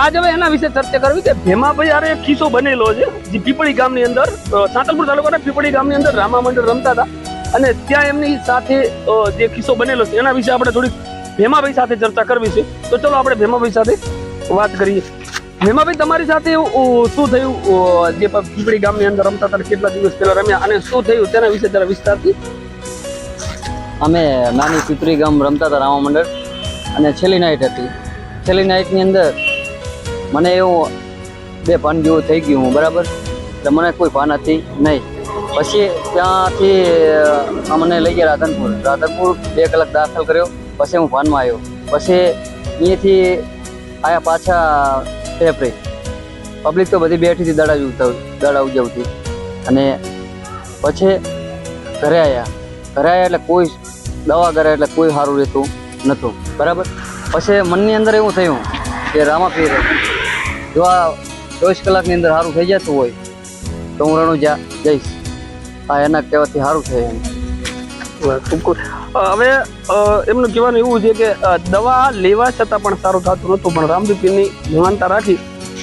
આજ હવે એના વિશે ચર્ચા કરવી કે ભેમાભાઈ હારે એક કિસ્સો બનેલો છે જે પીપળી ગામની અંદર સાંતલપુર તાલુકાના પીપળી ગામની અંદર રામા મંડળ રમતા હતા. અને ત્યાં એમની સાથે જે ખિસ્સો બનેલો છે એના વિશે આપણે થોડીક ભેમાભાઈ સાથે ચર્ચા કરવી છે. તો ચલો આપણે ભેમાભાઈ સાથે વાત કરીએ. ભેમાભાઈ તમારી સાથે શું થયું? જે પીપળી ગામની અંદર રમતા હતા કેટલા દિવસ પહેલા રમ્યા? અને શું થયું? તેના વિશે જરા વિસ્તારથી. અમે નાની પીપરી ગામ રમતા હતા રામા મંડળ અને છેલ્લી નાઇટ હતી. છેલ્લી નાઇટની અંદર મને એવું બે ભાન જેવું થઈ ગયું હું, બરાબર? એટલે મને કોઈ ભાન હતી નહીં. પછી ત્યાંથી અમને લઈ ગયા રાધનપુર. રાધનપુર બે કલાક દાખલ કર્યો, પછી હું ભાનમાં આવ્યો. પછી અહીંયાથી આયા પાછા ટેપરી પબ્લિક તો બધી બેઠી હતી દડા ઉજવતા દડા ઉજવતી. અને પછી ઘરે આવ્યા ઘરે આવ્યા એટલે કોઈ દવા કરે એટલે કોઈ સારું રહેતું નહોતું. બરાબર? પછી મનની અંદર એવું થયું કે રામાપીર જો આ ચોવીસ કલાકની અંદર સારું થઈ જતું હોય, તો હું રણુજા જઈશ. આ એના કહેવાથી સારું થાય એમ. હવે એમનું કહેવાનું એવું છે કે દવા લેવા છતાં પણ સારું થતું નહોતું, પણ રામદીપીની મહાનતા રાખી,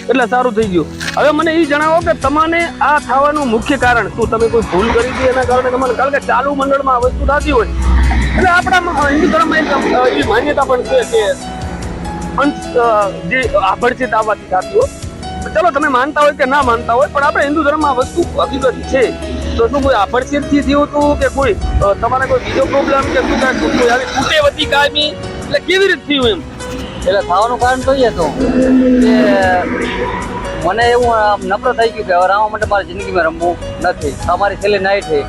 એટલે સારું થઈ ગયું. હવે મને એ જણાવો કે તમને આ થવાનું મુખ્ય કારણ શું? તમે કોઈ ભૂલ કરી હતી એના કારણે? તમને કારણ કે ચાલુ મંડળમાં આ વસ્તુ થતી હોય. એટલે આપણા હિન્દુ ધર્મમાં એક માન્યતા પણ છે કે અંશ જે આભડછેટ આવવાથી થતી હોય. ચલો, તમે માનતા હોય કે ના માનતા હોય, પણ આપણે હિન્દુ ધર્મમાં વસ્તુ હકીકત છે. તો શું કોઈ આભડછેટથી થયું હતું કે કોઈ તમારે કોઈ બીજો પ્રોબ્લેમ કે શું કાંઈ કોઈ આવી તૂટે વધી કાયમી? એટલે કેવી રીતે થયું એમ? એટલે થવાનું કારણ તો એ હતું કે મને એવું આમ નફરત થઈ ગયું કે હવે રામા માટે મારી જિંદગીમાં રમવું નથી. તમારી છેલ્લી નાઈટ છે.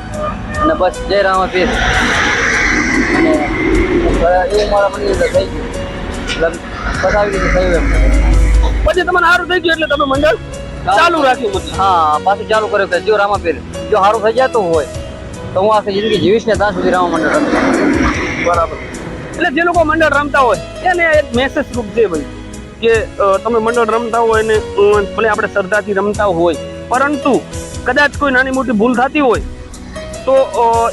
અને બસ, જય રામા પીસ એવું મારા મનની થઈ ગયું. થયું પછી તમને સારું થઈ ગયું એટલે તમે મંડળ ચાલુ રાખ્યું હા પાછું ચાલુ કર્યું કે જો રામા પીર જો સારું થઈ જતું હોય. તો હું આખી જિંદગી જીવીશ ને ત્યાં સુધી રામા મંડળ બરાબર. એટલે જે લોકો મંડળ રમતા હોય એને એક મેસેજ રૂપ છે ભાઈ કે તમે મંડળ રમતા હોય ને ભલે આપણે શ્રદ્ધાથી રમતા હોય પરંતુ કદાચ કોઈ નાની મોટી ભૂલ થતી હોય તો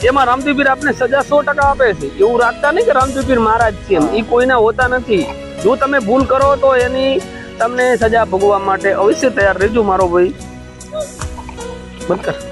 એમાં રામદીપીર પીર આપને સજા સો ટકા આપે છે. એવું રાખતા નહીં કે રામદીપીર મહારાજ છે એમ. એ કોઈના હોતા નથી. જો તમે ભૂલ કરો તો એની તમને સજા ભોગવવા માટે અવશ્ય તૈયાર રહેજો મારો ભાઈ. બંધ કર.